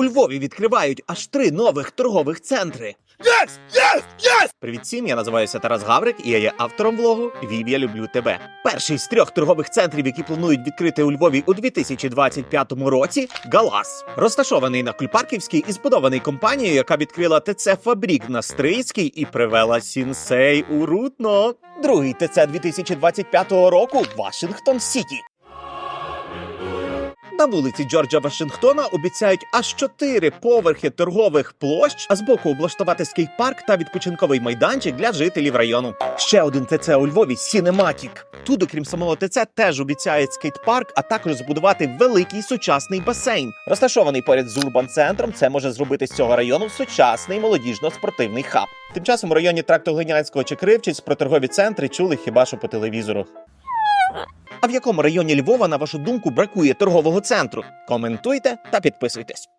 У Львові відкривають аж три нових торгових центри. Yes! Yes! Yes! Привіт всім, я називаюся Тарас Гаврик, і я є автором влогу Вів, я люблю тебе. Перший з трьох торгових центрів, які планують відкрити у Львові у 2025 році, Галас, розташований на Кульпарківській і збудований компанією, яка відкрила ТЦ Фабрік на Стрийській і привела Сінсей у Рутно. Другий ТЦ 2025 року Вашингтон Сіті. На вулиці Джорджа Вашингтона обіцяють аж чотири поверхи торгових площ, а збоку облаштувати скейт-парк та відпочинковий майданчик для жителів району. Ще один ТЦ у Львові Сінематік. Тут, окрім самого ТЦ, теж обіцяють скейт-парк, а також збудувати великий сучасний басейн. Розташований поряд з урбан-центром, це може зробити з цього району сучасний молодіжно-спортивний хаб. Тим часом у районі Трактоглинянського чи Кривчиць про торгові центри чули хіба що по телевізору. А в якому районі Львова, на вашу думку, бракує торгового центру? Коментуйте та підписуйтесь.